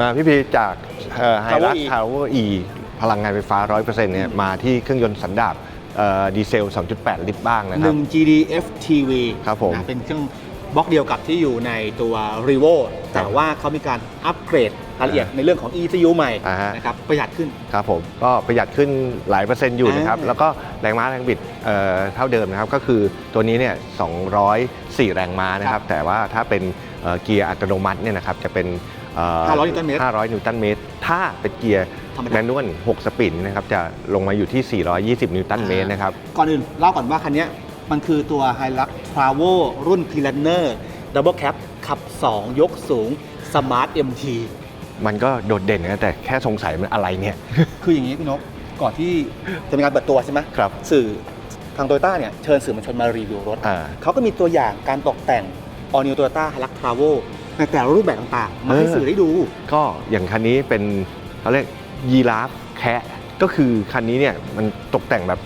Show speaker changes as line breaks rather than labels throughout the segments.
อ่าพี่พีจากไฮรัก
Power E
ทาวเวอร์ E พลังงานไฟฟ้า 100%เนี่ยมาที่เครื่องยนต์สันดาปเอ่อดีเซล 2.8 ลิตรบ้างนะครับ
1 GDF TV
ครับผม
นะเป็นเครื่องบล็อกเดียวกับที่อยู่ในตัว r e v o แต่ว่าเขามีการอัปเกรดรายละเอียดในเรื่องของ ECU ใหม่
อ่าฮะ
นะครับประหยัดขึ้น
ครับผมก็ประหยัดขึ้นหลายเปอร์เซ็นต์อยู่นะครับ
อ่า
แล้วก็แรงม้าแรงบิดเอ่อเท่าเดิมนะครับ ก็คือตัวนี้เนี่ย 204 แรงม้านะครับ แต่ว่าถ้าเป็นเอ่อเกียร์อัตโนมัติเนี่ยนะครับจะเป็นเอ่อ
500นิวตันเมตร
500 นิวตันเมตร ถ้าเป็นเกียร์
ธรรมดา
แมนนวล 6 สปีดนะครับจะลงมาอยู่ที่ 420 นิวตันเมตรนะครับ
ก่อนอื่นเล่าก่อนว่าคันเนี้ยมันคือตัว h i l u x Travo รุ่น p l a n n e r Double Cab ขับ 2 ยกสูง Smart MT
มันก็โดดเด่นนะแต่แค่สงสัยมันอะไรเนี่ย
คืออย่างนี้พี่นกก่อนที่จะมีการเปิดตัวใช่ไหม
ครับ
สื่อทางโตโยต้าเนี่ยเชิญสื่อมวลชนมารีวิวรถ
อ่า
เขาก็มีตัวอย่างการตกแต่ง All New Toyota Hilux Travo ในแต่ละรูปแบบต่างๆมาให้
เออ
สื่อได้ดู
ก็อย่างคันนี้เป็นเขาเรียกยีราฟแคะก็คือคันนี้เนี่ยมันตกแต่งแบบ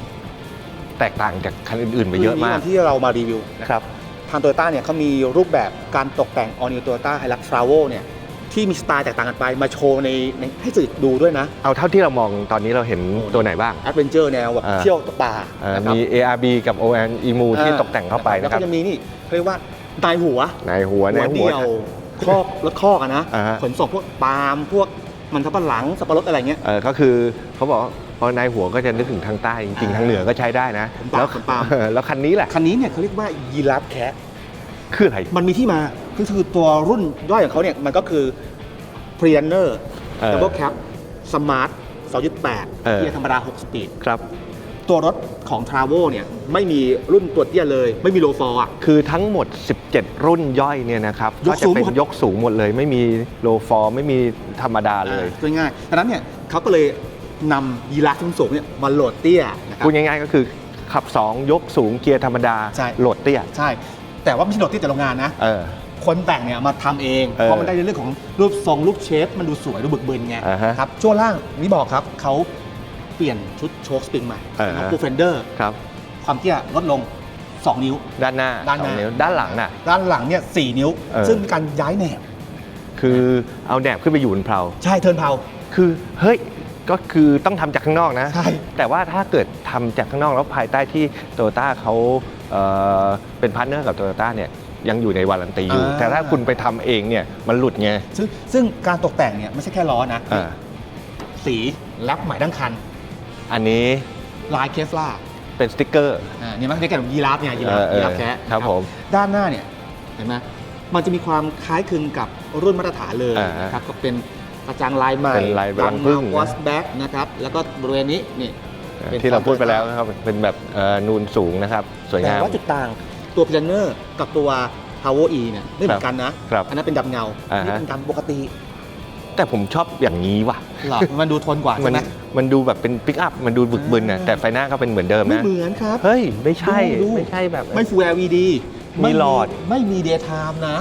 แตกต่างจากคันอื่นๆไปเยอะมาก
คืนนี้วันที่เรามารีวิวนะครับทางโตโยต้าเนี่ยเขามีรูปแบบการตกแต่ง All New Toyota Hilux Travo เนี่ยที่มีสไตล์แตกต่างกันไปมาโชว์ในในให้สื่อดูด้วยนะ
เอาเท่าที่เรามองตอนนี้เราเห็น
โอ้
ตัวไหนบ้าง
แอดเวนเจอร์แนวแบบ
อ่า
เที่ยวตกป่า
เอ่อ
นะครับ
มี ARB กับ ON EMU ที่ตกแต่งเข้าไป
แล้ว
นะครับ
ก็จะมีนี่เขาเรียกว่านายหัว
ในหัวใน
หัว
หัว
เดียว คอกรถคอกอะนะ
อ่าฮะ
ขนส่งพวกปาล์มพวกมันทับปะหลังสับปะรดอะไรเงี้ย
เออก็คือเขาบอกว่าพอในหัวก็จะนึกถึงทางใต้จริงๆ
อ่า
ทางเหนือก็ใช้ได้นะ
ผมปาล์ม
แล้ว
ผมปาล์ม
เออแล้วคันนี้แหละ
คันนี้เนี่ยเขาเรียกว่ายีราฟแคะ
คืออะไร
มันมีที่มาคือคือตัวรุ่นย่อยของเขาเนี่ยมันก็คือ p r e n e r
เออ
Double Cab Smart 2.8
เออ
เกียร์ธรรมดา6สปีด
ครับ
ตัวรถของ Travo เนี่ยไม่มีรุ่นตัวเตี้ยเลย ไม่มีโลฟอร์อะ
คือทั้งหมด 17 รุ่นย่อยเนี่ยนะครับ
ย
ก็
ก
จะ
สูง
เป็น
หมด
ยกสูงหมดเลย ไม่มีโลฟอร์ไม่มีธรรมดาเลย
อ่าง่ายๆดังนั้นเนี่ยเขาก็เลยนำยีราฟสูงๆเนี่ยมาโหลดเตี้ยนะครับ
พูดง่ายๆก็คือขับ 2 ยกสูงเกียร์ธรรมดา
ใช่
โหลดเตี้ย
ใช่ แต่ว่าไม่ใช่โหลดเตี้ยจากโรงงานนะ
เออ
คนแต่งเนี่ยมาทำเอง
เออ
เพราะมันได้ในเรื่องของรูปทรงรูปเชฟ มันดูสวย ดูบึกบึนไง
อ่าฮะ
ครับช่วงล่างนี่บอกครับเขา เปลี่ยนชุดโชคสปริงใหม่
อ่าฮะ
ปูเฟนเดอร์
ครับ
ความเตี้ยลดลง 2 นิ้ว
ด้านหน้า
ด้านหน้า
สองวด้านหลังน่ะ
ด้านหลังเนี่ยสนิ้ว
เออ
ซึ่งมีการย้ายแหนบ
คือเอาแหนบขึ้นไปอยู่บนเพลา
ใช่เทิร์นเพา
คือเฮ้ยก็คือต้องทำจากข้างนอกนะ
ใช่
แต่ว่าถ้าเกิดทำจากข้างนอกแล้วภายใต้ที่โตโยต้าเขาเอ่อเป็นพาร์ทเนอร์กับโตโยต้าเนี่ยยังอยู่ในวารันตีอยู่แต่ถ้าคุณไปทำเองเนี่ยมันหลุดไง
ซึ่งซึ่งการตกแต่งเนี่ยไม่ใช่แค่ล้อนะ
อ่า
สีแลปใหม่ทั้งคัน
อันนี้
ลายเคฟลา
เป็นสติกเกอร์
อ่านี่มันเรียกกันยีราฟเนี่ยยีราฟ
เออเออ
ยีราฟแคะ
ครับผม
ด้านหน้าเนี่ยเห็นไหมมันจะมีความคล้ายคลึงกับรุ่นมาตรฐานเลย
อ่า
นะครับก็เป็นกระจังลายใหม่
เป็นลายรังผึ้งนะ
วอสแบ็กนะครับแล้วก็บริเวณนี้นี่เป็น
ที่เราพูดไปแล้วนะครับเป็นแบบเอ่อนูนสูงนะครับสวย
แต่
งาม
ว่าจุดต่างตัวพ l นเนอร์กับตัว Power E เนี่ยไม่เหมือนกันนะครับอันนั้นเป็นดำเงา
อ่า
อัน
ฮะ
นี้เป็นดำปกติ
แต่ผมชอบอย่างนี้ว่ะ
หรอมันดูทนกว่า
มั
ใช่ไหม
มันดูแบบเป็นปิกอัพมันดูบึกบึนนะ
อ่า
แต่ไฟหน้าก็เป็นเหมือนเดิม
ไม่
นะ
เหมือนครับ
เฮ้ยไม่ใช่
ดูดู
ไม่ใช่แบบ
ไม่ Full LED
มีหลอด
ไม่มี Daytime นะ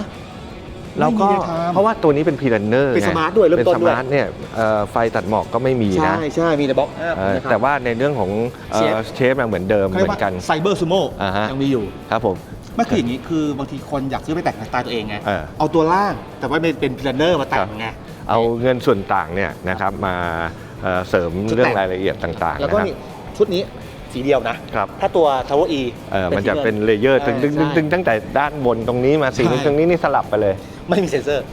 แล้วก็
ไม่มี Daytime
เพราะว่าตัวนี้เป็นพีรันเนอร์
เป็น smart ด้วยเริ่ม
เป็น
ต้น
ส
ด้วย
มาร์ทเนี่ยเอ่อไฟตัดหมอกก็ไม่มี
ใช่
นะ
ใช่มีแต่บล็อกอัพ
เอ่อ
นะครับ
แต่ว่าในเรื่องของ
เชฟ
เชฟเหมือนเดิม
เขา
เห
เรีย
มื
ก
อ
ว่าน
กัน
ไซเบอร์ซูโม่
อ่าฮะ
ยังมีอยู่
ครับผม
ไม่คืออย่างนี้คือบางทีคนอยากซื้อไปแต่งสไตล์ตัวเองไง
เออ
เอาตัวล่างแต่ว่าเป็นเป็นพลนเนอร์มาแต่งไง
เอาเงินส่วนต่างเนี่ยนะครับมาเอ่อเสริม
ชุดแต่ง
เรื่องรายละเอียดต่างๆ
แล้ว
นะ
ก็
ครับ
นี่ชุดนี้สีเดียวนะ
ครับ
ถ้าตัว Tower E
เออมันจะเป็นเลเยอร์ตึงตึงตึงตึงตั้งแต่ด้านบนตรงนี้มาสีนึง
ใช่
ตรงนี้นี่สลับไปเลย
ไม่มีเซ็นเซอร์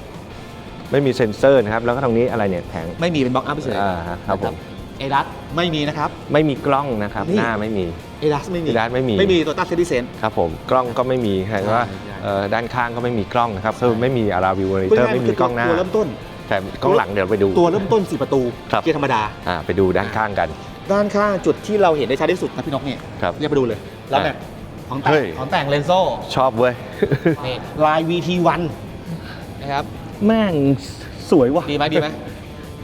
ไม่มีเซ็นเซอร์นะครับ แล้วก็ตรงนี้อะไรเนี่ยแผง
ไม่มีเป็นบล็อกอัพเฉย
อ่าฮะครับผม
เอดัสไม่มีนะครับ
ไม่มีกล้องนะครับ
นี่
หน้าไม่มี
เอดัสไม่มี
ADAS ไม่มี
ไม่มีตัวต้าเซติเซน
ครับผม กล้องก็ไม่มีแปลว่า
ใช่ใช่
เอ่อด้านข้างก็ไม่มีกล้องนะครับคือไม่มีอาราวิวเตอร์ไม่มีกล้องหน้า
ตัวเริ่มต้น
แต่กล้องหลังเดี๋ยวไปดู
ตัวเริ่มต้น4ประตู
ครับ
เกียร์ธรรมดา
อ่าไปดูด้านข้างกัน
ด้านข้างจุดที่เราเห็นได้ชัดที่สุดนะพี่นกเนี่ย
ครับ
เรียกไปดูเลยแล้วแบบของแต่
เฮ้
ง
ย
ของแต่งเลนโซ่
ชอบเว้ย
นี่ลาย VT1 นะครับ
แม่งสวยว่ะ
ดีไหมดีไหม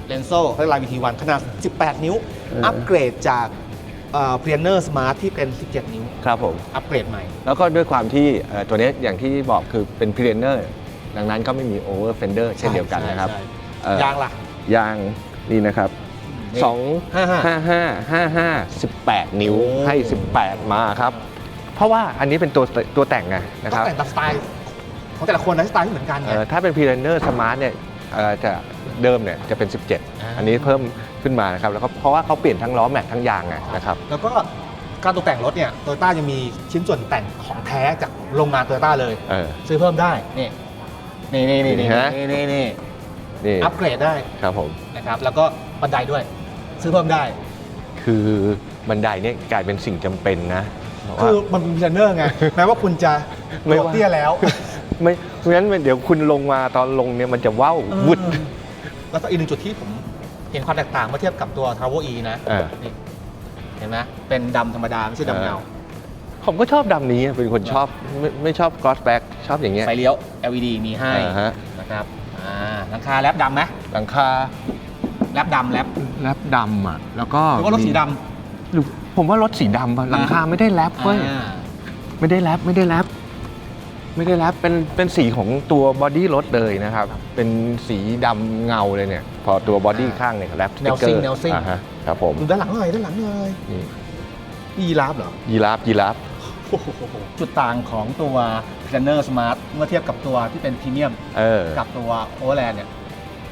เลนโซ่เขาเรียกลาย VT1 ขนาด 18 นิ้ว
เอออั
อัปเกรดจากเพลียนเนอร์สมาร์ทที่เป็น 17 นิ้ว
ครับผม
อัปเกรดใหม่
แล้วก็ด้วยความที่เอ่อตัวเนี้ยอย่างที่บอกคือเป็นพ r เ n เนอร์ดังนั้นก็ไม่มีโอเวอร์เฟนเดอร์เช่นเดียวกันนะครับ
ใช่
เอ่อ
ยางล่ะ
ยางนี่นะครับ
นี่
สอง
ห้าห้า
ห้าห้าห้าห้าสิบแปดนิ้ว
โอ้
ให้ 18 มาครับ เพราะว่าอันนี้เป็นตัวตัวแต่งไงนะ
ต้
ค
อง
รับ
แต่งตามสไตล์ของแต่ละคนนะสไตล์ไม่เหมือนกันไง
เอ่อถ้าเป็นพ r เ n เนอร์สมาร์ทเนี่ยเอ่อจะเดิมเนี่ยจะเป็น17 อันนี้เพิ่มขึ้นมานะครับแล้วก็เพราะว่าเขาเปลี่ยนทั้งล้อแม็กทั้งยางอะนะครับ
แล้วก็การตกแต่งรถเนี่ยโตโยต้ายังมีชิ้นส่วนแต่งของแท้จากโรงงานโตโยต้าเลย
เออ
ซื้อเพิ่มได้ นี่ นี่นี่นี่นี่
ฮะ
นี่นี่ นี่
นี่
อัปเกรดได้
ครับผม
นะครับแล้วก็บันไดด้วย ซื้อเพิ่มได้
คือบันไดเนี่ยกลายเป็นสิ่งจำเป็นนะเพราะว่า
คือมันเป็นเทรนเนอร์ไง แม้ว่าคุณจะ
ไม่
ตัว
ว่า
เตี้ยแล้ว
ไม่เพราะฉะนั้นเดี๋ยวคุณลงมาตอนลงเนี่ยมันจะว้าววุด
เออแล้วก็อีกหนึ่งจุดที่ผมเห็นความแตกต่างเมื่อเทียบกับตัว t r a v o E นะ
เออ
นี่ เห็นไหมเป็นดำธรรมดา ไม่ใช่ดำเงา
ผมก็ชอบดำนี้เป็นคนชอบไม่ไม่ชอบก o อสแบ็กชอบอย่างเงี้ย
ไฟเลี้ยว LED มีให้
อ่าฮะ
นะครับ อ่าหลังคาแรปดำไหม
หลังคา
แรปดำแรป
แรปดำอะ แล้วก็
หรือว่ารถสีด
หรือผมว่ารถสีดำอะหลังคาไม่ได้แรปำเว้ย
อ่า
ไม่ได้แรปไม่ได้แรปไม่ได้แรปเป็นเป็นสีของตัวบอดี้รถเลยนะครับ เป็นสีดำเงาเลยเนี่ย พอตัวบอดี้ข้างเนี่ยแรปส
แน
ติ๊
ว
กเกอ
ซิ่ง
ร์
แนวซิ่ง
อ่าฮะครับผม
ดูด้านหลังหน่อยด้านหลังหน่อย
นี่
นี่ยีราฟเหรอ
ยีราฟยีราฟ
โอ้โห จุดต่างของตัว p l a n n e r Smart เมื่อเทียบกับตัวที่เป็นพรีเมียม
เออ
กับตัว Overland เนี่ย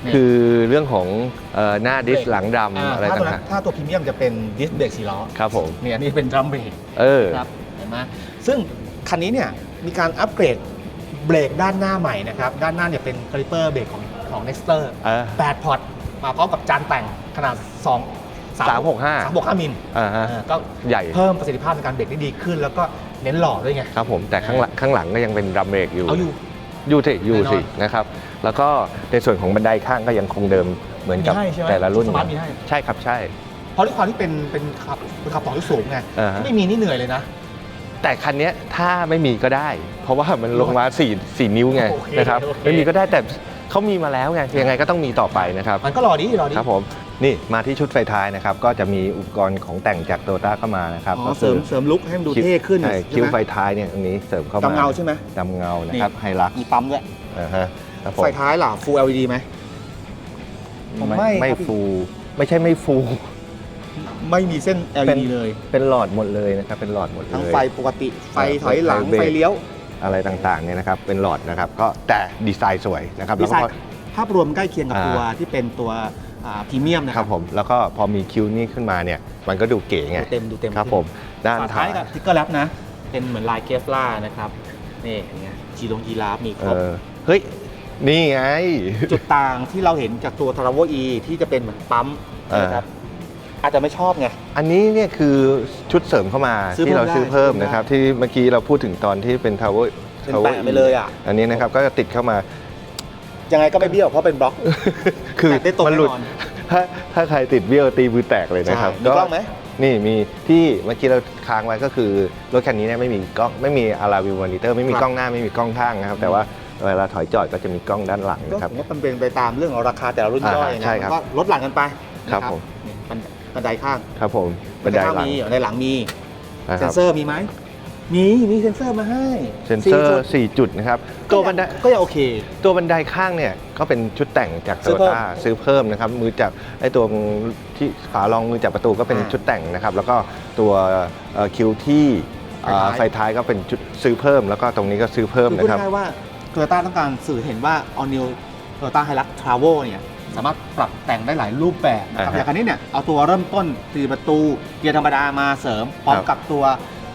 นี่
คือเรื่องของเอ่อหน้าดิสหลังดำาอะไร
ถ้าตัว
ต่า
นั้
ง
นถ้าตัวพรีเมียมจะเป็นดิสเบรกสี่ล้อ
ๆครับผม
เนี่ยนี่เป็นดรัมเบรก
เออ
ครับเห็นไหมซึ่งคันนี้เนี่ยมีการอัปเกรดเบรกด้านหน้าใหม่นะครับ ด้านหน้าเนี่ยเป็นคาลิเปอร์เบรกของของ Nexter
เออ
8พอร์ตมาพร้อมกับจานแต่งขนาด2
365
365มิล
อ่าฮะ
เออก็
ใหญ่
เพิ่มประสิทธิภาพในการเบรกได้ดีขึ้น แล้วก็ เน้นหล่อด้วยไง
ครับผมแต่ข้างหลังข้างหลังก็ยังเป็นดัมเบรกอยู่
เอาอยู่
อยู่สิอยู่สิ
แน่นอน
นะครับแล้วก็ในส่วนของบันไดข้างก็ยังคงเดิมเหมือนกับ
มีให้ใช่ไหม
แต่ละรุ่น
สมาร์ทมีให้
ใช่ครับใช่
เพราะด้วยความที่เป็นเป็นขับเป็นขับต่อที่สูงไง
อ่าฮะ
ถ้าไม่มีนี่เหนื่อยเลยนะ
แต่คันเนี้ยถ้าไม่มีก็ได้ เพราะว่ามันลงมา4 4นิ้วไง
โอเค
นะครับ
โอเค
ไม่มีก็ได้แต่เขามีมาแล้วไงยังไงก็ต้องมีต่อไปนะครับ
มันก็รอดีรอดี
ครับผม นี่มาที่ชุดไฟท้ายนะครับ ก็จะมีอุปกรณ์ของแต่งจากโตต้าเข้ามานะครับ
อ๋อ
ก็
เสริมเสริมลุกให้มันดูเท่ขึ้น
ใช่
ใช่
คิ้ว
ไหม
ไฟท้ายเนี่ยตรงนี้เสริมเข้ามา
ดำเงาใช่ไหม
ดำเงานะครับไฮลัก
มีปั๊มด้วย
อ่าฮะครับผม
ไฟท้ายล่ะ Full LED ไหมผมไม่
ไม่
ครับ
ฟูไม่ใช่ไม่ฟู
ไม่มีเส้น
เป็น
LED เลย
เป็นหลอดหมดเลยนะครับเป็นหลอดหมดเลย
ทั้งไฟปกติไฟ
เออ
ถอยหลัง
ไฟเบรก
ไฟเลี้ยว
อะไรต่างๆเนี่ยนะครับเป็นหลอดนะครับก็แต่ดีไซน์สวยนะครับ
ดี
แล้ว
ไซ
ก็
น์ภาพรวมใกล้เคียงกับ
อ่า
ตัวที่เป็นตัว พรีเมียมนะ
ค
ค
รั
รั
บบผมแล้วก็พอมีคิวนี่ขึ้นมาเนี่ยมันก็ดูเก๋ไง
ดูเต็มดูเต็ม
ครับผมด้าน
ฝา
ท้า
ท้ายยกับสติ๊กเกอร์แรปนะ เป็นเหมือนลายเคฟล่านะครับ นี่อย่างเงี้ยจีลงจีราฟมีค
เอ
รบ
อเฮ้ยนี่ไง
จุดต่างที่เราเห็นจากตัวทาราโวอีที่จะเป็นเหมือนปั๊ม
เออ
นะครับอาจจะไม่ชอบไง
อันนี้เนี่ยคือชุดเสริมเข้ามา
ซื้อ
ที่เรา
เพิ่ม
ซื้อเพิ่ม
ได้
นะครับที่เมื่อกี้เราพูดถึงตอนที่เป็นทาวเวอร์
เป็นแปะไปเลยอะ
อันนี้นะครับก็จะติดเข้ามา
ยังไงก็ไม่เบี้ยวเพราะเป็นบล็อก
คือ
แตะได้ตรง
มันหลุด
แน่นอน
ถ้าถ้าใครติดเบี้ยวตีมือแตกเลยนะครับ
ใช่มีกล้องไหม
นี่มีที่เมื่อกี้เราค้างไว้ก็คือรถคันนี้เนี่ยไม่มีกล้องไม่มีอาราวิวมอนิเตอร์ไม่มี
ครับ
กล้องหน้าไม่มีกล้องข้างนะครับ แต่ว่าเวลาถอยจอดก็จะมีกล้องด้านหลัง
ก็
นะครับ
ผมว่ามันเป็นไปตามเรื่องของราคาแต่ละรุ่นย่อย
อ่า
นะ
ใช่ครับ
มันก็ลดหลั่นกันไป
ครับ
นะ
ผม
นี่บันบันไดข้าง
ครับผมบันไดหลัง
มีในหลังมี
นะค
เซ็
รั
น
บ
เซอร์มีไหม มีมีเซ็นเซอร์มาให้
เซนเซอร์
สี่
4จุดนะครับ
จุด
ตัวบันได
ก็ยังโอเค
ตัวบันไดข้างเนี่ยก็เป็นชุดแต่งจาก
ซื้
โต
อเพิ่ม
ต้าซื้อเพิ่มนะครับมือจับไอ้ตัวที่ฝารองมือจับประตูก็เป็น
อ่า
ชุดแต่งนะครับ แล้วก็ตัวเอ่อคิวที่เอ่อ
ไฟ
ไฟ
ท้าย
ท้ายก็เป็นชุดซื้อเพิ่ม แล้วก็ตรงนี้ก็ซื้อเพิ่ม
คือพูด
นะครับ
ง่ายๆว่าโตโยต้าต้องการสื่อเห็นว่า All New Toyota Hilux Travel เนี่ยสามารถปรับแต่งได้หลายรูปแบบนะครับ
อ่าฮะ
อย่างคันนี้เนี่ยเอาตัวเริ่มต้นสี่ประตูเกียร์ธรรมดามาเสริมพร้อม
ครับ
กับตัว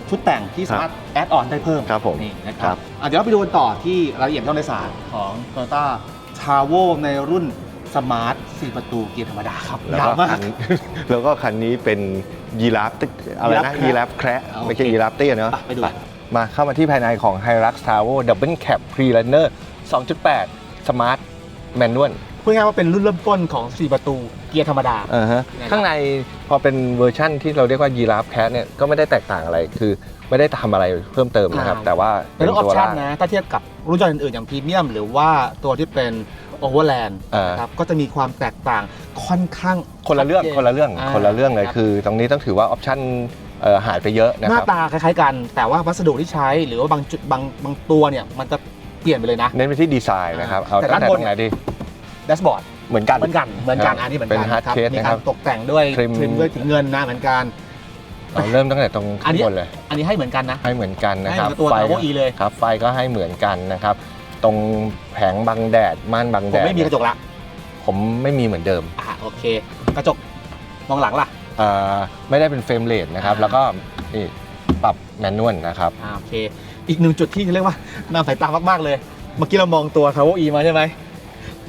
ชุดแต่งที่สามารถแอดออนได้เพิ่ม
ครับผม
นี่นะค
ครั
รับบอะเดี๋ยวเราไปดูกันต่อที่รายละเอียดช่องโดยสารของ Toyota Travel ในรุ่นสมาร์ท4ประตูเกียร์ธรรมดาครับ
แล้ว
ยา
ก็
วมา
คั
ก
น แล้วก็คันนี้เป็นยีราฟติ๊กอะไรนะ
ยี
ยี
รา
รา
ฟ
ฟ
แค
แค
ระ
ระ
อ่า
ไม่ใช่
โอเค
ยีราฟเตี้ยเนอะ
ไปดู
มาเข้ามาที่ภายในของ Hilux Travo Double Cab Pre-Runner 2.8 Smart Manual
พูดง่ายๆว่าเป็นรุ่นเริ่มต้นของ 4 ประตูเกียร์ธรรมดา
อ่าฮะ
นะครับ
ข้างใน พอเป็นเวอร์ชั่นที่เราเรียกว่ายีราฟแคทเนี่ยก็ไม่ได้แตกต่างอะไรคือไม่ได้ทำอะไรเพิ่มเติมนะครับ
อ่า
แต่ว่า
เป็นเรื่องออปชั่น
ล่าง
นะถ้าเทียบกับรุ่นยนต์อื่นๆ อย่างพรีเมียม หรือว่าตัวที่เป็นโอเวอร์แลนด์
อ่า
ครับก็จะมีความแตกต่างค่อนข้าง
คนละเรื่อง
ชัดจ
คนละเรื่องาคนละเรื่องเลย
ครับ
คือ ตรงนี้ต้องถือว่าออปชั่นเอ่อหายไปเยอะนะ
ห
ค
น้า
รับ
ตาคล้ายๆกัน แต่ว่าวัสดุที่ใช้หรือว่าบางจุดบางบางตัวเนี่ยมันจะเปลี่ยนไปเลยนะ
เน้นไปที่ดีไซน์นะครับเอา
แต่
ตั้ง
ด้าน
แต่
บ
ต
น
รงไหนดี
แดชบอร์ด
เหมือนกัน
เหมือนกันเหมือนกัน
ครับ
อันนี้เหมือน
เป็
กัน
น hard
ครับ
case
มี
นะคั
การร
บ
ตกแต่งด้วย
trim
ทริมด้วยสีเงินนะเหมือนกัน
เอาเริ่มตั้งแต่ตรง
อั
ข้านง
นี้
บนเลย
อันนี้ให้เหมือนกันนะ
ให้เหมือนกันนะ
ให้
ค
เห
รับ
มือนกับตัว
ไฟ
Bravo E เลย
ครับไฟก็ให้เหมือนกันนะครับ ตรงแผงบังแดดม่านบัง
ผ
แด
ม
ด
ไม่มีกระจกละ
ผมไม่มีเหมือนเดิม
อ่าโอเค กระจกมองหลังล่ะ
เอ่อไม่ได้เป็นเฟรมเรทนะครับ
อ่า
แล้วก็นี่ปรับแมนนวลนะครับ
อ่าโอเค อีกหนึ่งจุดที่เรียกว่าน่าสายตามากๆเลย เมื่อกี้เรามองตัว t าว e อีมาใช่ไหม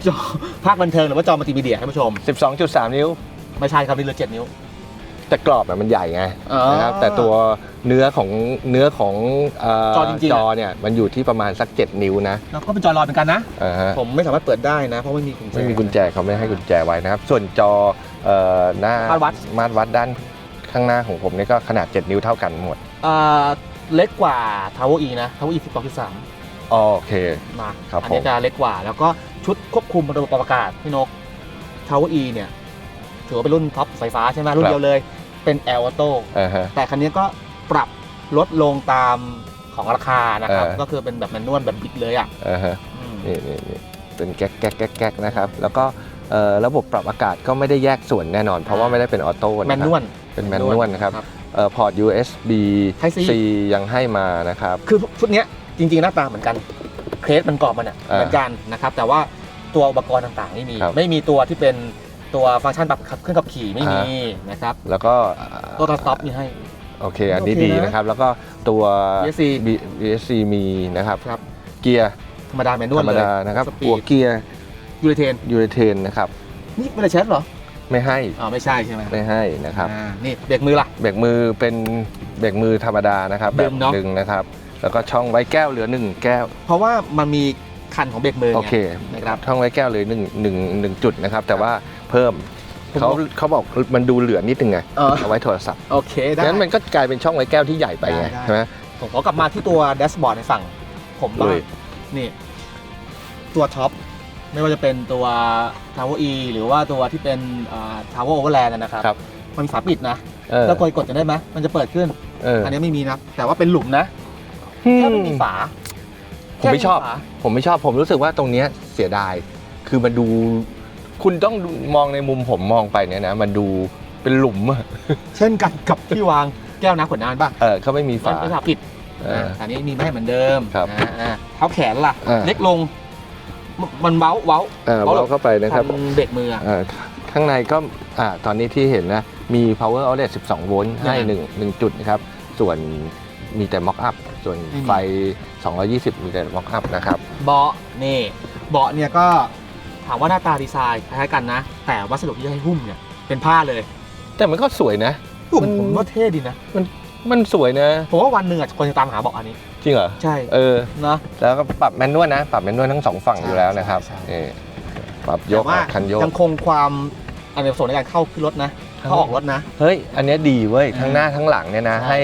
จอภาคบันเทิงหรือว่าจอมัลติมีเดียท่านผู้ชม
12.3 นิ้ว
ไม่ใช่ครับนี่เหลือ7นิ้ว
แต่กรอบอะมันใหญ่ไง
อ๋อ
นะครับแต่ตัวเนื้อของเนื้อของเจ
อจริงๆอะ
จอเนี่ยมันอยู่ที่ประมาณสัก 7 นิ้วนะ
แล้วก็เป็นจอลอยเหมือนกันนะ
อ่าฮะ
ผมไม่สามารถเปิดได้นะ เพราะไม่มีกุญแจ
ไม่มีกุญแจเขาไม่ให้กุญแจไว้นะครับ ส่วนจอเอ่อหน้า
มาตรวัด
มาตรวัดด้านข้างหน้าของผมเนี่ยก็ขนาด 7 นิ้วเท่ากันหมด
อ่าเล็กกว่า t าว e อีนะ t าว e อี12.3
โอเค
นะครับอันนี้
ผม
จะเล็กกว่า แล้วก็ชุดควบคุมระบบปรับอากาศพี่นก t าว e อีเนี่ยถือว่าเป็นรุ่นท็อปไฟฟ้าใช่ไหมรุ่นเดียวเลย เป็น L Auto
อ่าฮะ
แต่คันนี้ก็ปรับลดลงตามของราคานะครับ
เออ
ก็คือเป็นแบบแมนนวลแบบบิดเลยอะ
อ่าฮะ
อืม
นี่นี่นี่เป็นแก๊กแก๊กแก๊กแก๊กนะครับ แล้วก็เอ่อระบบปรับอากาศก็ไม่ได้แยกส่วนแน่นอน เพราะว่าไม่ได้เป็นออโต้
แม
นะ
น
คน
ว
รับ
ล
เป็นแมนนวลนะครับ
ครับ
เอ่อพอร์ต USB
Type C
C ยังให้มานะครับ
คือชุดเนี้ย จริงๆหน้าตาเหมือนกันเคสมันกรอบมันอะ
อ่า
เหมือนกันนะครับแต่ว่าตัวอุปกรณ์ต่างๆไม่มี
ครับ
ไม่มีตัวที่เป็นตัวฟังก์ชันปรับเครื่องขับขี่ไม่มีนะครับ
แล้วก็
ตัวสต็อปมีให้
โอเค อันนี้
โอเค
ดี
นะ
นะครับ แล้วก็ตัว
BSC
B- BSC มีนะครับ
ครับ
เกียร์
ธรรมดาแมนนว
ธ
ล
รรม
เลย
ดานะครับ
สปี
หัว
ด
เกียร์
ยูเรเทน
ยูเรเทนนะครับ
นี่ไม่ได้เช็ดเหรอ
ไม่ให้
อ๋อไม่ใช่ใช่ไหม
ไม่ให้นะครับ
อ่านี่เบรกมือล่ะ
เบรกมือเป็นเบรกมือธรรมดานะครับ
ดึ
แบบ
งเนอะ
ดึงนะครับ แล้วก็ช่องไว้แก้วเหลือหนึ่งแก้ว
เพราะว่ามันมีคันของเบรกมือไง
โอเค
นะครับ
ช่องไว้แก้วเหลยหนึ่งหนึ่งหนึ่งจุดนะครับ แต่ว่าเพิ่ม
ผม
เขา
ว่า
เขาบอกมันดูเหลือนิดนึงไง
เออ
เอาไว้โทรศัพท์
โอเคได้
งั้นมันก็กลายเป็นช่องไว้แก้วที่ใหญ่ไปไง
ได้ได้
ใช่ไหม
ผมขอกลับมาที่ตัวแดชบอร์ดในฝั่งผมบ้า
เล
ง
ย
นี่ ตัวท็อปไม่ว่าจะเป็นตัว Tower E หรือว่าตัวที่เป็นอ่า Tower Overland นะครับ
ครับ
มันมีฝาปิดนะ
เออ
แล้วกดกดจะได้ไหมมันจะเปิดขึ้น
เออ
อันนี้ไม่มีนะแต่ว่าเป็นหลุมนะ แค่ไม่มีฝา
ผมไม่ชอบ
แค่ฝา
ผมไม่ชอบผมรู้สึกว่าตรงเนี้ยเสียดาย คือมันดู คุณต้องดูมองในมุมผมมองไปเนี่ยนะ มันดูเป็นหลุมอะ
เช่นกันกับที่วางแก้วน้ำขวดน้ำป่ะ
เออเขาไม่มี
มัน
ฝา
เป็นฝาปิด
เออ
อันนี้มีไม่ให้เหมือนเดิม
ครับ
อ่าอ่าเท้าแขนล่ะ
อ่า
เล็กลง มันมันเว้าเว้า
เออเราเข้าไปนะครับ
ทำเบรกมืออะ
เอ่อข้างในก็อ่าตอนนี้ที่เห็นนะ มี power outlet 12 โวลต์ให้
อ่า
หนึ่งหนึ่งจุดนะครับ ส่วนมีแต่ mock up ส่วน
ไม่มี
ไฟ 220มีแต่ mock up นะครับ
เบาะนี่เบาะเนี่ยก็ถามว่าหน้าตาดีไซน์คล้ายๆกันนะ แต่วัสดุที่ให้หุ้มเนี่ยเป็นผ้าเลย
แต่มันก็สวยนะ
ผม
มัน
ผมว่าเท่ดีนะ
มันสวยนะ
ผมว่าวันหนึ่งอะคนจะตามหาเบาะอันนี้
จริงเหรอ
ใช่
เออ
เนาะ
แล้วก็ปรับแมนนวลนะ ปรับแมนนวลทั้งสองฝั่ง
ใช่
อยู่แล้วนะครับ
ใช่
นี่ปรับย
แต่
ก
ว่า
คันโยก
ยังคงความอเนกประสงค์ในการเข้าขึ้นรถนะ
ครับ
เข้าออกรถนะ
เฮ้ย อันเนี้ยดีเว้ย
อ่า
ทั้งหน้าทั้งหลังเนี่ยนะ
ใช่
ให้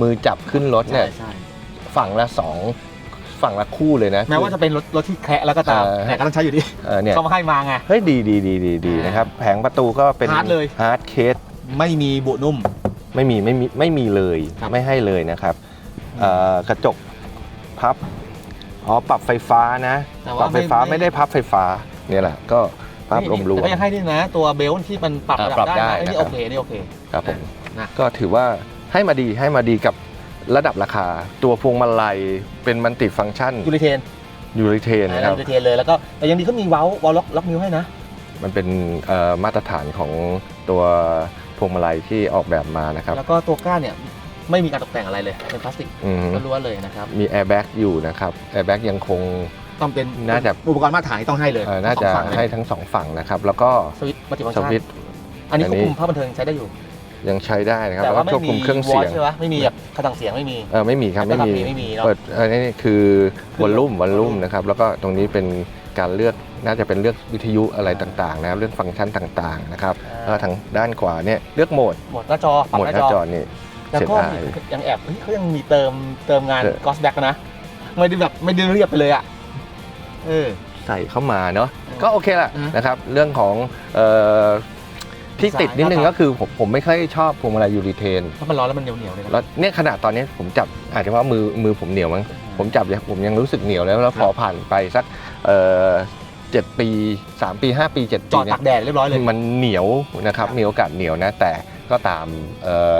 มือจับขึ้นรถเนี่ย
ใช่
ฝั่งละสองฝั่งละคู่เลยนะ
แม้ว่าจะเป็นรถรถที่แคระแล้วก็ตาม
เออ
แต่ก็ต้องใช้อยู่ดี
เออเนี่ย
เขามาให้มาไง
เฮ้ยดีดีดีดีดี
อ่าน
นะครับแผงประตูก็เป็น
ฮาร์ดเลย
ฮาร์ดเคส
ไม่มีบุนุ่ม
ไม่มีไม่มีไม่มีเลย
ครับ
ไม่ให้เลยนะครับเอ่อกระจกพับอ๋อปรับไฟฟ้านะ
แต่
ป
ว่า
รับไฟฟ้าไม่ได้พับไฟฟ้าเนี่ยแหละก็ภาพรวมรว
แต่
ม
ก็ยังให้ด้วยนะ ตัวเบลต์ที่มันปรับ
อ่า
ระดับ
ปรับ
ได้
ได้
นะเอ้ยนี่
นะครับ
โอเคนี่โอเค
ครับผม
นะ
ก็ถือว่าให้มาดีให้มาดีกับ ระดับราคา ตัวพวงมาลัยเป็นมัลติฟังก์ชัน
ยูริเทน
ยูริเทนนะครับ
ยูริเทนเลยแล้วก็แต่ยังดีเขามีเว้าเว้าล็อกล็อกนิ้วให้นะ
มันเป็นเอ่อมาตรฐานของตัวพวงมาลัยที่ออกแบบมานะครับ
แล้วก็ตัวก้านเนี่ยไม่มีการตกแต่งอะไรเลยเป็นพลาสติก
อืม
ล้วนๆเลยนะครับ
มีแอร์แบ็กอยู่นะครับแอร์แบ็กยังคง
ต้องเป็น
น่าจะ
อุปกรณ์มาตรฐานที่ต้องให้เลย
เอ่อน่าจะ
สองฝั่งเลย
ให้ทั้งสองฝั่งนะครับ แล้วก็
สวิตช์มัลติฟังก์
ส
ชัน
วิตช์
อันนี้
อั
คนว
นี้
บคุมภาพบันเทิงใช้ได้อยู่
ยังใช้ได้นะครับ
แต่
แล้ว
ว่า
ก็
ไม่
ควบ
มี
คุมเครื่อง
วอ
เสีย
ช
ง
ใช่ไหมไม่มีแบบกระดังเสียงไม่มี
เออไม่มีครับไม่มี
ไม่มีเนอะ
เปิดอันนี้คือวอลลุ่มวอลลุ่มนะครับแล้วก็ตรงนี้เป็นการเลือกน่าจะเป็นเลือกวิทยุอะไรต่างๆนะครับเลือกฟังก์ชันต่างๆนะครับแล้วก็ทางด้านขวาเนี่ยเลือกโหมด
หมดหน้าจอปรับ
โหมด
ห
ห
น้า
น้า
จ
จ
อ
อนี่
แล้ว
เสีย
ก็
ดาย
ยังแอบเฮ้ยเขายังมีเติมเติมงาน
เออ
กอสแบ็กนะ ไม่ได้แบบไม่ได้เรียบไปเลยอะเออ
ใส่เข้ามาเนาะ
อืม
ก็โอเคละ
อืม
นะครับเรื่องของเอ่อ ที่
ดีไซน์
ติดนิดนึง
หน้าตา
ก็คือผมผมไม่ค่อยชอบพวงมาลัยยูริเทน
ถ้ามันร้อนแล้วมันเหนียวเหนียวๆเลยนะ
แล้วเนี่ยขนาดตอนนี้ผมจับอาจจะว่ามือมือผมเหนียวมั้งผมจับเนี่ยผมยังรู้สึกเหนียวแล้วแล้วพอผ่านไปสักเอ่อเจ็ดปี 3 ปี 5 ปี7
จ
ปี
อด
เนี่
ตากแดดเรียบร้อยเลย
มันเหนียวนะครับ
ครับ
มีโอกาสเหนียวนะแต่ก็ตามเอ่อ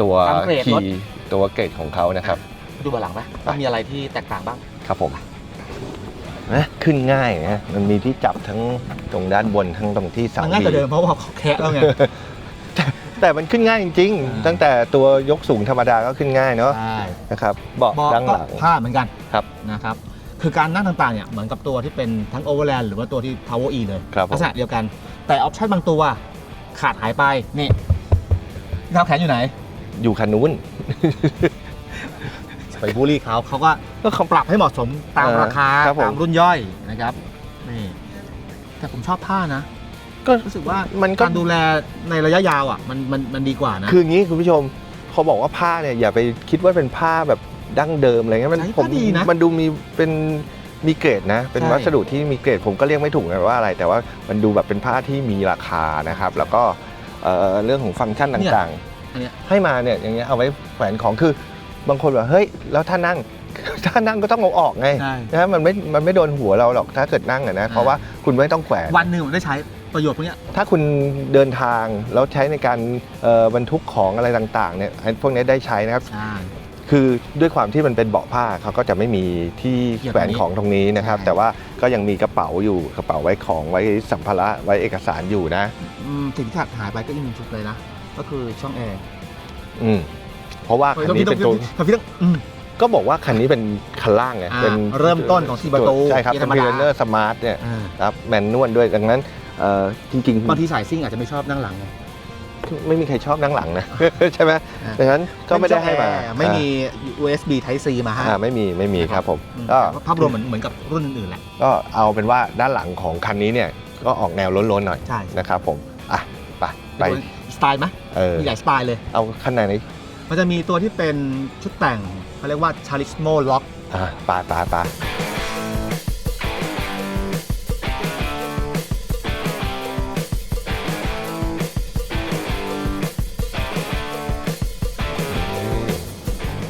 ตัว
ตามเกรด
คี
รถ
ย์ตัวเกรดของเขานะครับ
ดูเบาะหลังไหมว่ามีอะไรที่แตกต่างบ้าง
ครับผม นะขึ้นง่ายนะมันมีที่จับทั้งตรงด้านบนทั้งตรงที่เสา
มันง่ายกว่าเดิมเพราะว่าเขาแคะแล้วไง
แต่มันขึ้นง่ายจริง
อ่า
ๆ ตั้งแต่ตัวยกสูงธรรมดาก็ขึ้นง่ายเนาะ
ใช่
นะครับเบาะ
เบาะ
ด้าน
ก็
หลัง
ผ้าเหมือนกัน
ครับ
นะครับ คือการนั่งต่างๆเนี่ยเหมือนกับตัวที่เป็นทั้ง Overland หรือว่าตัวที่ Power E เลย
ครับผม
ลักษณะเดียวกัน แต่ออปชั่นบางตัวขาดหายไป นี่ดาวแขนอยู่ไหน
อยู่คันนู้น
ไปบูลลี่เขาเขาก็ก็เขาปรับให้เหมาะสมตาม
เออ
ราคา
ครับผม
ตามรุ่นย่อยนะครับนี่แต่ผมชอบผ้านะ
ก็
รู้สึกว่า
มันก็
การดูแลในระยะยาวอะมันมันมันดีกว่านะ
คืออย่างนี้คุณผู้ชมเขาบอกว่าผ้าเนี่ยอย่าไปคิดว่าเป็นผ้าแบบดั้งเดิมอะไรเงี้ยมัน
ใช้
ผม
ผ้าดีนะ
มันดูมีเป็นมีเกรดนะ เป็น
ใช่
วัสดุที่มีเกรดผมก็เรียกไม่ถูกนะว่าอะไร แต่ว่ามันดูแบบเป็นผ้าที่มีราคานะครับ แล้วก็เอ่อเรื่องของฟังก์ชันต่าง
อันเนี้ย
ๆ ให้มาเนี่ยอย่างเงี้ยเอาไว้แขวนของคือ บางคนแบบเฮ้ยแล้วถ้านั่ง ถ้านั่งก็ต้องเอาออกไง
ใช่
นะมันไม่มันไม่โดนหัวเราหรอกถ้าเกิดนั่งอะนะเพราะว่าคุณไม่ต้องแขวน
วันหนึ่งผมได้ใช้ประโยชน์พวกเนี้ย
ถ้าคุณเดินทางแล้วใช้ในการเอ่อบรรทุกของอะไรต่างๆเนี่ยไอ้พวกนี้ได้ใช้นะครับ
ใช่
คือด้วยความที่มันเป็นเบาะผ้าเขาก็จะไม่มีที่
เกี่ยว
แข
กับ
วน
นี้
ของตรงนี้นะครับ
ใช่
แต่ว่าก็ยังมีกระเป๋าอยู่กระเป๋าไว้ของไว้สัมภาระไว้เอกสารอยู่นะ
อืมสิ่งที่ขาดหายไปก็อีกหนึ่งชุดเลยนะ ก็คือช่องแอร์
อืมเพ ราะว่าคันนี้เป็นตัว
ต้องพี่ต้องอืม
ก็บอกว่าคันนี้เป็นคันล่างไง
อ่า
เป็น
เริ่มต้นของสี่ประตู
ใช่ครับ
เกียร์
เป็
ธร
น
รมดา
พีเนอร์สมาร์ทเนี่ย
อ่า
ครับแมนนวลด้วยดังนั้นเอ่อจริง
บางทีสายซิ่งอาจจะไม่ชอบนั่งหลังไง
ๆ ไม่มีใครชอบนั่งหลังนะ ใช่ไหม
อ่า
ดังนั้นก็ไม่ได้ให้มา
ไม่มี USB Type C มาให้
อ่าไม่มีไม่มีครับผม
อืม
ก็
แต่ว่าภาพรวมเหมือนเหมือนกับรุ่นอื่นๆแหละ
ก็เอาเป็นว่าด้านหลังของคันนี้เนี่ยก็ออกแนวล้นๆหน่อย
ใช่
นะครับผมอะไปไป
สไตล์ไหม
เออ
มีหลายสไตล์เลย
เอาคันไหนนี้
มันจะมีตัวที่เป็นชุดแต่งเขาเรียกว่า Charismo Lock
อะปาปาปา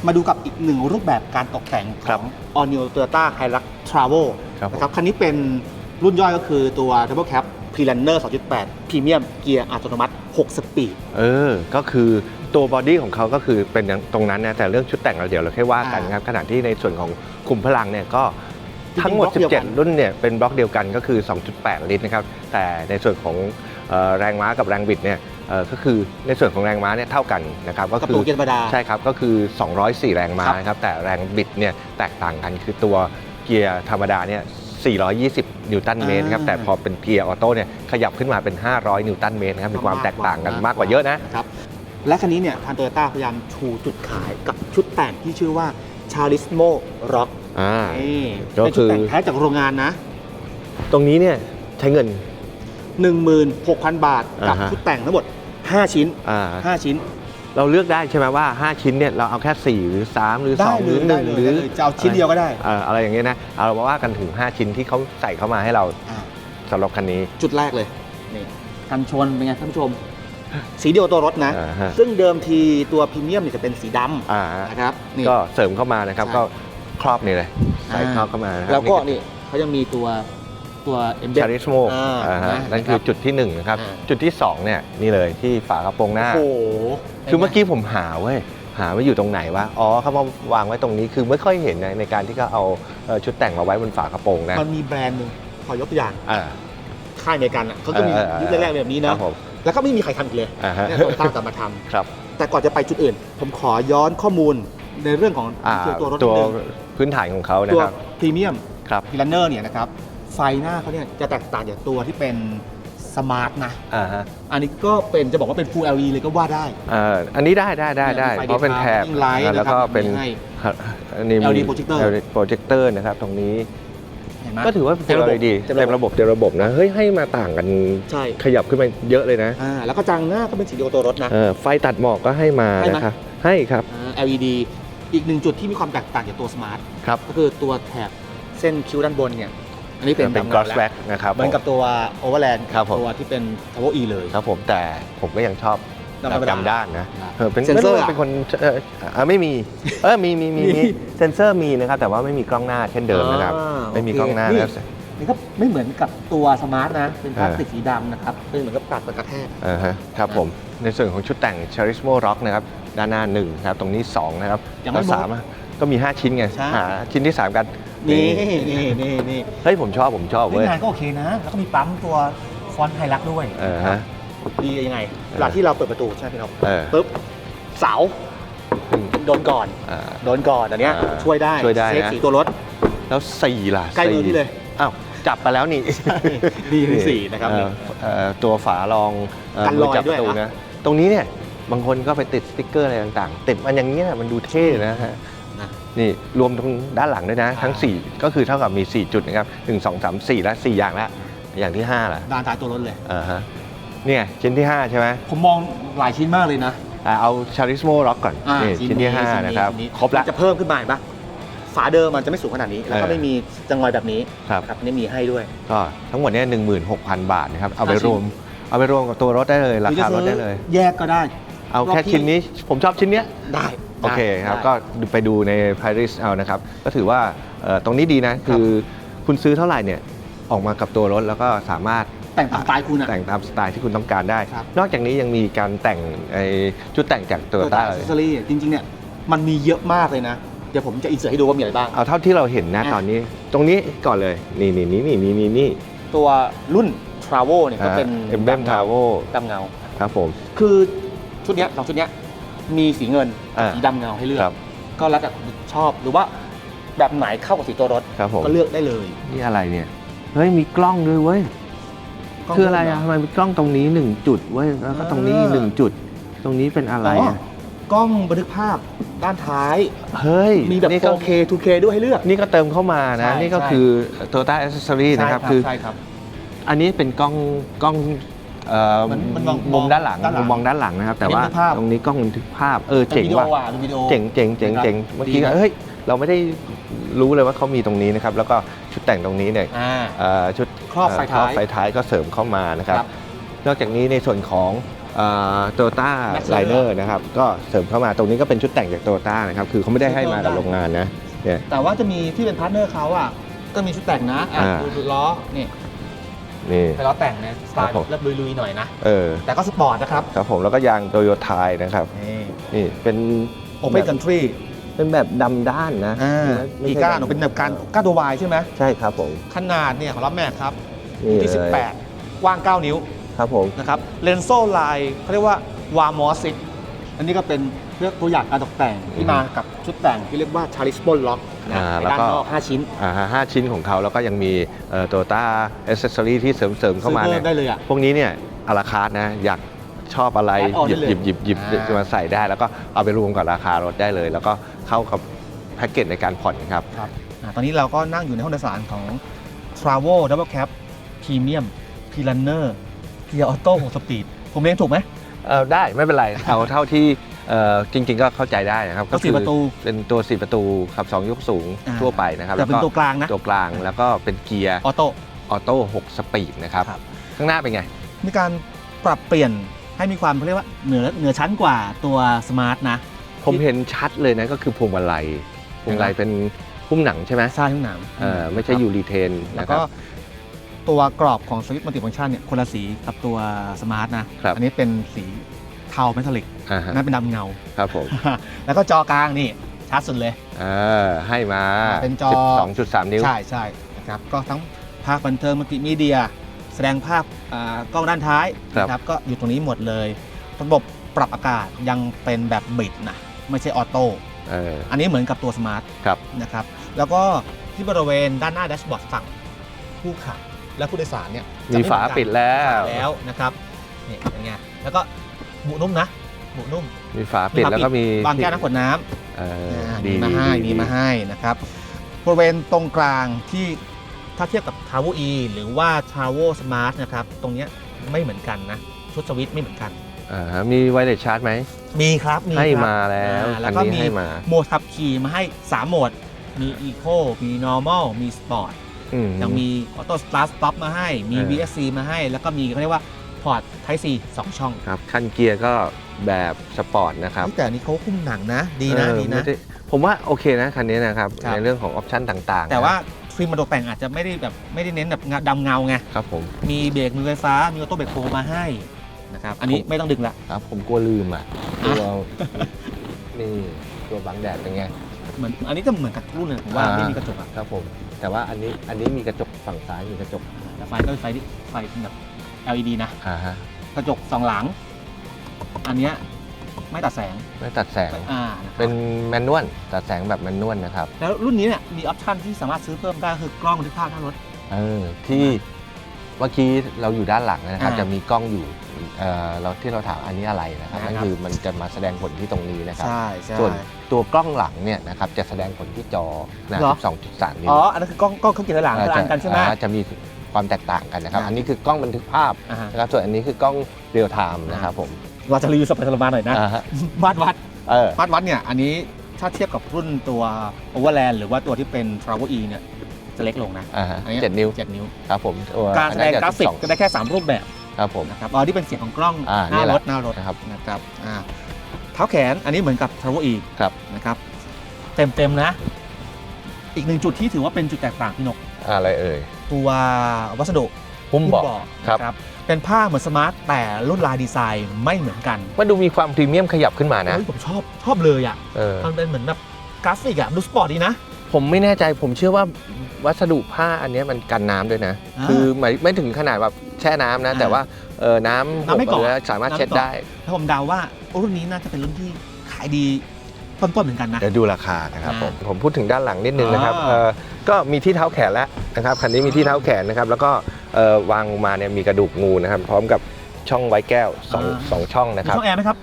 มาดูกับอีกหนึ่งรูปแบบการตกแต่งของ All New Toyota Hilux Travel
ครับผม
นะครับคันนี้เป็นรุ่นย่อยก็คือตัว Double Cab Pre-Runner 2.8 Premium เกียร์อัตโนมัติ 6 สปีด
เออ ก็คือ ตัวบอดี้ของเขาก็คือเป็นอย่างตรงนั้นนะแต่เรื่องชุดแต่งเราเดี๋ยวเราแค่ว่ากัน
อ่า
ครับขณะที่ในส่วนของคุมพลังเนี่ยก็ทั้งหมด
จริงๆบล็อกเดียวกัน
17 รุ่นเนี่ยเป็นบล็อกเดียวกันก็คือ 2.8 ลิตรนะครับ แต่ในส่วนของเอ่อแรงม้ากับแรงบิดเนี่ยเอ่อก็คือในส่วนของแรงม้าเนี่ยเท่ากันนะครับก็
กับ
คื
ตัว
อ
เกียร์ธรรมดา
ใช่ครับก็คือ 204 แรงม้า
ครับ
นะครับแต่แรงบิดเนี่ยแตกต่างกันคือตัวเกียร์ธรรมดาเนี่ย420 นิวตันเมตรครับ
อ่า
แต่พอเป็นเกียร์ออโต้เนี่ยขยับขึ้นมาเป็น 500 นิวตันเมตรนะครับมีความแตกต่างกันมากกว่าเยอะนะ
ครับ และคันนี้เนี่ยทางโตโยต้าพยายามชูจุดขายกับชุดแต่งที่ชื่อว่า Charismo Rock
อ่า
นี่
ก็
เป็นชุดแต่ง
คือ
แท้จากโรงงานนะ
ตรงนี้เนี่ยใช้เงิน
16,000 บาทกับ
อ่าฮะ
ชุดแต่งทั้งหมด 5 ชิ้น
อ่า
5 ชิ้น
เราเลือกได้ใช่ไหมว่า 5 ชิ้นเนี่ยเราเอาแค่ 4 หรือ 3 หรือ
ได้
2 ห
เล
รื
ย
อ
ได้
1
เลย
หรือ
ได้เลยจะเอาชิ้นเดียวก็ได้
เอ่ออะไรอย่างเงี้ยนะเอาเรามาว่ากันถึง 5 ชิ้นที่เขาใส่เข้ามาให้เรา
อ่า
สำหรับคันนี้
จุดแรกเลยนี่กันชนเป็นไงท่านผู้ชม สีเดียวตัวรถนะ
อ่าฮะ
ซึ่งเดิมทีตัวพรีเมียมเนี่ยจะเป็นสีด
อ่าำ
นะครับนี่
ก็เสริมเข้ามานะครับ
ใช่
ก็ครอบนี่เลยใส่
อ่า
ครอบเข้ามานะครับ
แล้วก็นี่เขายังมีตัวตัวเอ็มเบ
ชาริสโม
อ่า
อ่าฮะ
นะ
นั่นคือจุดที่1นะครับ
อ่า
จุดที่2เนี่ยนี่เลยที่ฝากระโปรงหน้า
โอ้โห
คือเมื่อกี้ผมหาเว้ยหาว่าอยู่ตรงไหนวะอ๋อเขามาวางไว้ตรงนี้คือไม่ค่อยเห็นในในการที่เขาเอาเอ่อชุดแต่งมาไว้บนฝากระโปรงนะ
มันมีแบรนด์หนึ่งขอยกตัวอย่าง
อ่า
ค่ายอเมริกันอะเขาก็มี
เออเออ
ยุคแรกๆแบบนี้
ค
นะ
รับผม
แล้วก็ไม่มีใครทำอีกเลย
อ่าฮะ
เนี่ยโตโยต้ากลับมาท
ครับำ
แต่ก่อนจะไปจุดอื่น ผมขอย้อนข้อมูลในเรื่องของ
อ่า
ตัวรถ
ตั
นิ
ว
ดนึง
พื้นฐานของเขานะ
ตัว
ครับ
พรีเมียม
ครับ
พีลันเนอร์เนี่ยนะครับไฟหน้าเขาเนี่ยจะแตกต่างจากตัวที่เป็นสมาร์ทนะ
อ่าฮะ
อันนี้ก็เป็นจะบอกว่าเป็น Full LED เลยก็ว่าได้
เอ่ออันนี้ได้ได้ได้ได้
เนี่ยมีไฟ
เพราะเป็นแถบ
daytime light
แล้วก็
นะครับ
เป็น
มีให้
อันนี้มี
LED projector
LED projector นะครับตรงนี้
เห็นไหม
ก็ถือว่า
เต็มระบบ
ดี
เต็
เต็
ม
ม
ระบบ
ระบบเต็มระบบนะ เฮ้ย ให้มาต่างกัน
ใช่
ขยับขึ้นมาเยอะเลยนะ
อ่าแล้วก็จังหน้าก็เป็นสีเดียวกับตัวรถนะ
เออไฟตัดหมอกก็ให้มา
ให้ไหม
นะครับให้ครับ
อ่า LED อีกหนึ่งจุดที่มีความแตกต่างจากตัวสมาร์ท
ครับ
ก็คือตัวแถบเส้นคิ้วด้านบนเนี่ยอันนี้เป็น
เป็น
ดำ
กรอส
แล้ว
แบ็กนะครับ
เหมือนกับตัว Overland
ครับผม
ตัวที่เป็น Power E เลย
ครับผมแต่ผมก็ยังชอบ
ดำธรรมดา
จำด้านนะเออเป็น
เซ็นเซอร์
ไม่รู้ว่า
อะ
เป็นคนเออเออไม่มีเออมีมีมี
มี
มีเซนเซอร์มีนะครับแต่ว่าไม่มีกล้องหน้าเช่นเดิมนะครับ
อ่า
ไม่มี
โอเค
กล้องหน้า
นี่
นะครับ
นี่ก็ไม่เหมือนกับตัวสมาร์ทนะ เป็นพลาส
เออ
ติกสีดำนะครับเป็นเหมือนกับกัดกระแทก
อ่าฮะครับผมในส่วนของชุดแต่ง Charismo Rock นะครับด้านหน้า1นะครับตรงนี้2นะครับ
ยังไม่
แล้ว
หมด
สามอะก็มี 5 ชิ้นไง
ใช่
หาชิ้นที่ 3 กัน
นี่นี่นี่นี่
เฮ้ยผมชอบผมชอบ
เฮ้
เว้
ย
ย
งานก็โอเคนะ แล้วก็มีปั๊มตัวฟอนต์ไฮรักด้วย
เออฮะ
ดียังไงเวลาที่เราเปิดประตูใช่ไหมพี่นก
เออ
ปุ๊บเสา
อืม
โดนก่อน
อ่า
โดนก่อนอันเนี้ย
อ่า
ช่วยได้
ช่วยได้นะ
เซฟสีตัวรถ
แล้วสี่ล่ะ
ใกล้มือ
สี่
พี่เลย
อ้าวจับไปแล้วนี่
ดีที่สี่นะครับ
เอ่อเอ่อตัวฝารองเกั
นรอย
มืจับ
ด้วย
ประตู
นะ
นะตรงนี้เนี่ยบางคนก็ไปติดสติ๊กเกอร์อะไรต่างๆ ติดมันอย่างนี้ยมันดูเท่นะฮะ
นะ
นี่รวมตรงด้านหลังด้วยนะ ทั้ง4ก็คือเท่ากับมี 4 จุดนะครับ 1 2 3 4 และ 4 อย่างละอย่างที่5ล่ะ
ด้านท้ายตัวรถเลย
อ่าฮะ เนี่ยชิ้นที่ 5 ใช่ไหม
ผมมองหลายชิ้นมากเลยนะ
อ่าเอาชาริสโมร็อกก่อน
อ่า
นี่ชิ้นที่ 5 นะครับ ครบละ
จะเพิ่มขึ้นมาเห็นปะฝาเดิมมันจะไม่สูงขนาดนี้ แล้วก็
เออ
ไม่มีจังอยแบบนี้
ครับ
ครับนี่มีให้ด้วย
ก็ทั้งหมดเนี่ย16,000 บาทนะครับ เอาไป
ห้าชิ้น
รวม เอาไปรวมกับตัวรถได้เลย ราคารถได้เลย
แยกก็ได้
เอาแค่
รอบที่
ชิ้นนี้ ผมชอบชิ้นเนี้ย
ได้
โอเคครับ
ได้
ก็ไปดูใน Paris เอานะครับ ก็ถือว่าเอ่อตรงนี้ดีนะ คือคุณซื้อเท่าไหร่เนี่ย ออกมากับตัวรถแล้วก็สามารถ
แต่งตามสไตล์คุณอะ
แต่งตามสไตล์ที่คุณต้องการได้
ครับ
นอกจากนี้ยังมีการแต่งไอ้ชุดแต่งจากโตโยต้า
อัซเซอรี่จริงๆเนี่ยมันมีเยอะมากเลยนะ เดี๋ยวผมจะอินเสิร์ตให้ดูว่ามีอะไรบ้าง
เอาเท่าที่เราเห็นนะ
อะ
ตอนนี้ ตรงนี้ก่อนเลย นี่นี่นี่นี่นี่นี่นี่
ตัวรุ่น Travo เนี่ยก็เป็น
เอ็มเบมทาวโว
ดำเงา
ครับผม
คือชุดเนี้ยสองชุดเนี้ยมีสีเงิน
อ่า
สีดำเงาให้เลือ
ค
ก
รับ
ก็แล้วแต่ชอบหรือว่าแบบไหนเข้ากับสีตัวรถ
ครับผม
ก็เลือกได้เลย
นี่อะไรเนี่ย เฮ้ย มีกล้องด้วยเว้ย คืออะไรอะทำไมมีกล้องตรงนี้หนึ่งจุดเว้ยแล้วก็ตรงนี้หนึ่งจุด ตรงนี้เป็นอะไร
อ๋อ
อะ
กล้องบันทึกภาพด้านท้าย
เฮ้ย
มีแบบ
นี่ก็
4K 2K ด้วยให้เลือก
นี่ก็เติมเข้ามานะ
ใช่
นี่ก็
ใช่
คือ Toyota Accessory นะครับคือ
ใช่ครับ
อันนี้เป็นกล้องกล้องเอ่อ
มันมันมอง
มุมด้านหลัง
ด้านหลัง
มุมมองด้านหลังนะครับ แต่ว่า
บันทึกภาพ
ตรงนี้กล้องบันทึกภาพเออ
เป็น
เจ๋ง
วิดีโอ
ว่ะ
อะเป็นวิดีโอ
เจ๋งเจ๋งเจ๋ง
นะครับ
เจ๋งเมื่อ
ดี
กี้
นะ
เฮ้ยเราไม่ได้รู้เลยว่าเขามีตรงนี้นะครับ แล้วก็ชุดแต่งตรงนี้เนี่ย
อ่า
เอ่อชุด
ครอบไฟท้าย
ครอบไฟท้ายก็เสริมเข้ามานะครับ
ครับ
นอกจากนี้ในส่วนของโตโยต้า
Maxxer
ไลเนอร์นะครับก็เสริมเข้ามาตรงนี้ก็เป็นชุดแต่งจากโตโยต้านะครับคือเขาไม่ได้ให้มากับโรงงานนะเนี่ย
แต่ว่าจะมีที่เป็นพาร์ทเนอร์เขาอะก็มีชุดแต่งนะอะ
อ่า
ดูดูล้อนี่
นี่
เป็นล้อแต่งนะสไต
ครั
ล์
บผม
แบบลุยๆหน่อยนะ
เออ
แต่ก็สปอร์ตนะครับ
ครับผมแล้วก็ยางโตโยต้านะครับ
นี่
นี่เป็น
โอเ n นคันทรี
เป็นแบบดำด้านนะ
อ่า
ไม่
กี
ใช่
ก้าหนูเป็นแบบการก้าตัววายใช่ไหม
ใช่ครับผม
ขนาดเนี่ยของรับแม็กครับ
นี่
ที่
เลย
18 กว้าง 9 นิ้ว
ครับผม
นะครับเลนโซไลน์เขาเรียกว่าวามอสิกอันนี้ก็เป็นเรื่องตัวอย่างการตกแต่งที่มากับชุดแต่งที่เรียกว่าชาริสบอลล็อกนะ
อ่า
ใน
แล้ว
ด้าน
ก็
นอก5ชิ้น
อ่าห้าชิ้นของเขาแล้วก็ยังมีโตโยต้าเอเซสซอรี่ที่เสริมๆเข้ามา
ซื้อ
เนี่ย
เพิ่ได้เลยอะ
พวกนี้เนี่ยอาราคาร์นะอยาก ชอบอะไร
แอดออน
หยิบ
ได้เลย
หยิบหยิบหยิบ
อ่าม
มาใส่ได้ แล้วก็เอาไปรวมกับราคารถได้เลย แล้วก็เข้ากับแพ็กเกจในการผ่อนครับ
อ่าตอนนี้เราก็นั่งอยู่ในห้องโดยสารของ Travel Double Cab Premium p l a n n e r เกียร์ออโต้6สปีดผมเลี้ยงถูกไหม
เออได้ไม่เป็นไร เอาเท่าที่เอ่อจริง ๆ ก็เข้าใจได้นะครับ
ก็สี่ประตู
เป็นตัว 4 ประตูขับ 2 ยกสูง
อ่า
ทั่วไปนะครับ
แต่เป็น
แล้ว
ตัวกลางนะ
ตัวกลางแล้วก็เป็นเกียร์
ออโต้
ออโต้ 6 สปีดนะครับ
ครับ
ข้างหน้าเป็นไง
มีการปรับเปลี่ยน ให้มีความเขาเรียกว่าเหนือเหนือชั้นกว่าตัวสมาร์ทนะ
ผมเห็นชัดเลยนะก็คือพวงมาลัยพวงมาลัยเป็นหุ้มหนังใช่ไหม
ใช่ทุกหนัง
เออไม่ใช่ยูรีเทน
แล้ว
นะค
ก็
รับ
ตัวกรอบของสวิตช์มัลติฟังชันเนี่ยคนละสีกับตัวสมาร์ทนะครับอันี้เป็นสีเทาเมทัลลิก
อ่าฮะ
นั่นเป็นดำเงา
ครับผม
แล้วก็จอกลางนี่ชัดสุดเลย
เออให้มา
เป็นจอ
12.3 นิ้ว
ใช่ใช่นะครับก็ทั้งภาคบันเทิงมัลติมีเดียแสดงภาพอ่ากล้องด้านท้าย
ครับ
นะครับก็อยู่ตรงนี้หมดเลย ระบบปรับอากาศยังเป็นแบบบิดนะไม่ใช่ออโต้
เออ
อันนี้เหมือนกับตัวสมาร์ท
ครับ
นะครับแล้วก็ที่บริเวณด้านหน้าแดชบอร์ดฝั่งผู้ขับและผู้โดยสารเนี่ยจะ
มี
ไเห
ฝา
อนกัน
ปิดแล้ว
ฝาแล้วนะครับนี่อย่างเงี้ยแล้วก็บุนุ่มนะบุนุ่ม
มีฝาปิดแล้วก็มี
วางแก้วน้ำขวดน้ำ
เออ
อ่า
ดี
มีมาให้
ดี
มีมาให้นะครับบริเวณตรงกลางที่ ถ้าเทียบกับ t r a v e E หรือว่า t r a v e Smart นะครับ ตรงเนี้ยไม่เหมือนกันนะ ชุดสวิตช์ไม่เหมือนกัน
อ่าฮะมีไวเลสชาร์จไหม
มีครับมี
ให้
ครับ
มาแล้ว
อ่าแล้
อั
วนก็
นี้
มี
ให้มา
โหมดขับขี่มาให้ 3 โหมด มี Eco มี Normal มี Sport
อื
ยังมี Auto Start Stop มาให้ มี
เออ
VSC มาให้ แล้วก็มีเขาเรียกว่าพอร์ต Type C 2ช่อง
ครับคันเกียร์ก็แบบสปอร์ตนะครับ
เฮ้ยแต่อันนี้เขาคุ้มหนังนะ ดีนะ
เออ
ดี
ไม่
นะ
ได้ผมว่าโอเคนะคันนี้นะครับ
ครับ
ในเรื่องของออปชั่นต่างๆ
แต่ว่า
นะ
ทริมมาตกแต่งอาจจะไม่ได้แบบไม่ได้เน้นแบบดำเงาไง
ครับผม
มีเบรกมือไฟฟ้ามีออโต้เบรกโฟมาให้นะครับอันนี้
ผม
ไม่ต้องดึงละ
ครับผมกลัวลืมอะ
อะ
ตัวนี่ตัวบังแดดเป็นไง
เหมือนอันนี้จะเหมือนกับรุ่นเลยผมว่า
อ่า
ไม่มีกระจกอะ
ครับผมแต่ว่าอันนี้อันนี้มีกระจกฝั่งซ้ายมีกระจก
แต่ไฟก็เป็นไฟที่ไฟแบบ LED นะ
อ่าฮะ
กระจกสองหลัง อันเนี้ย ไม่ตัดแสง
ไม่ตัดแสง
อ่านะครับ
เป็นแมนนวลตัดแสงแบบแมนนวลนะครับ
แล้วรุ่นนี้เนี่ยมีออปชันที่สามารถซื้อเพิ่มได้คือกล้องบันทึกภาพหน้ารถ
เออที่เมื่อกี้เราอยู่ด้านหลังนะครับ
อ่า
จะมีกล้องอยู่เอ่อเราที่เราถามอันนี้อะไรนะครับ
นะครับ
นั่นคือมันจะมาแสดงผลที่ตรงนี้นะครับ
ใช่ใช่
ส่วนตัวกล้องหลังเนี่ยนะครับจะแสดงผลที่จอนะ
เหรอ
12.3นิ้
อ๋
ว
ออันนั้นคือกล้องกล้องเครื่องเขียนหลัง
อ่า
คืออันกันใช่ไหม
อ่าจะมีความแตกต่างกันนะครับ
อ่า
อันนี้คือกล้องบันทึกภาพ
อ่าฮะ
นะครับส่วนอันนี้คือกล้องเรียลไทม์นะครับผม
เราจะรีวิวสเปซสโลมาหน่อยนะ
อ่าฮะ
วัดวัด
เออ
วัดวัดเนี่ยอันนี้ถ้าเทียบกับรุ่นตัว Overland หรือว่าตัวที่เป็น Travel E เนี่ยจะเล็กลงนะ
อ่าฮะ
อันนี้
เจ็ดนิ้ว
7นิ้ว
ครับผมตัว
การแสดง
อันนั้นจะ
กราฟิก
12
ก็ได้แค่ 3 รูปแบบ
ครับผม
นะครับอ๋อที่เป็นเสียงของกล้อง
อ่า
หน้า
นี่แห
ร
ละ
ถหน้ารถ
นะครับ
นะครับอ่าเท้าแขนอันนี้เหมือนกับ Travel E
ครับ
นะครับเต็มเต็มๆนะ อีกหนึ่งจุดที่ถือว่าเป็นจุดแตกต่างพี่นก
อะไรเอ่ย
ตัววัสดุ
หุ้มเบาะครับ
นะครับ เป็นผ้าเหมือนสมาร์ทแต่รุ่นลายดีไซน์ไม่เหมือนกัน
มันดูมีความพรีเมียมขยับขึ้นมานะ
เฮ้ยผมชอบชอบเลยอะ
เออ
มันเป็นเหมือนแบบกราฟิกอะดูสปอร์ตดีนะ
ผมไม่แน่ใจผมเชื่อว่าวัสดุผ้าอันเนี้ยมันกันน้ำด้วยนะ
อ่า
คือไม่ไม่ถึงขนาดแบบแช่น้ำนะ
อ่า
แต่ว่าเออน้ำ
น้ำไม่
ห
เกาะ
รือสามารถ
น้ำไม่
เช็ด
เกาะ
ได้
ถ้าผมเดาว่ารุ่นนี้น่าจะเป็นรุ่นที่ขายดี ต้นๆเหมือนกันนะ
เดี๋ยวดูราคานะครับ
อ่า
ผมผมพูดถึงด้านหลังนิดนึงนะครับ
อ่า
เอ่อก็มีที่เท้าแขนแล้วนะครับคันนี้มีที่เท้าแขนนะครับแล้วก็เอ่อวางลงมาเนี่ยมีกระดูกงูนะครับพร้อมกับช่องไว้แก้วสองสองช่องนะ
มี
ครับ
ช่องแอร์ไหมครับ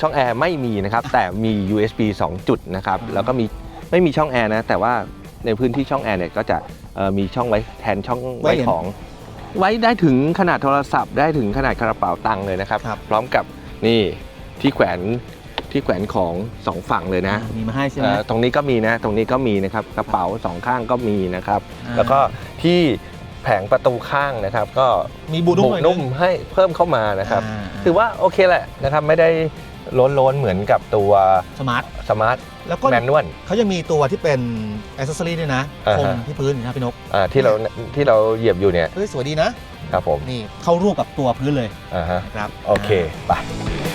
ช่องแอร์ไม่มีนะครับแต่มี USB 2 จุดนะครับ
อ่า
แล้วก็มีไม่มีช่องแอร์นะแต่ว่าในพื้นที่ช่องแอร์เนี่ยก็จะเอ่อมีช่องไว้แทนช่องไว้ของ ไว้ได้ถึงขนาดโทรศัพท์ ได้ถึงขนาดกระเป๋าตังค์เลยนะครับ
ครับ
พร้อมกับนี่ที่แขวน ที่แขวนของสองฝั่งเลยนะ
มีมาให้ใช่ไหม
เอ่อตรงนี้ก็มีนะตรงนี้ก็มีนะครับกระเป๋าสองข้างก็มีนะครับ
อ่า
แล้วก็ที่แผงประตูข้างนะครับ ก็
มีบูนุ่มหน่อย
นุ่มให้เพิ่มเข้ามานะครับ
อ่า
ถือว่าโอเคแหละนะครับไม่ได้ล้นล้นๆเหมือนกับตัว
สมาร์ท
สมาร์ท
แล้วก็
แมนนวล
เขายังมีตัวที่เป็นอ c เซสซอรี่ด้วยนะ
อ่า
คม
ฮะ
ที่พื้นนะพี่นก
อ่าที่เราที่เราเหยียบอยู่เนี่ย
เฮ้ยสวยดีนะ
ครับผม
นี่เข้าร่วมกับตัวพื้นเลย
อ่าฮะ
นะครับ
โอเคไป
อ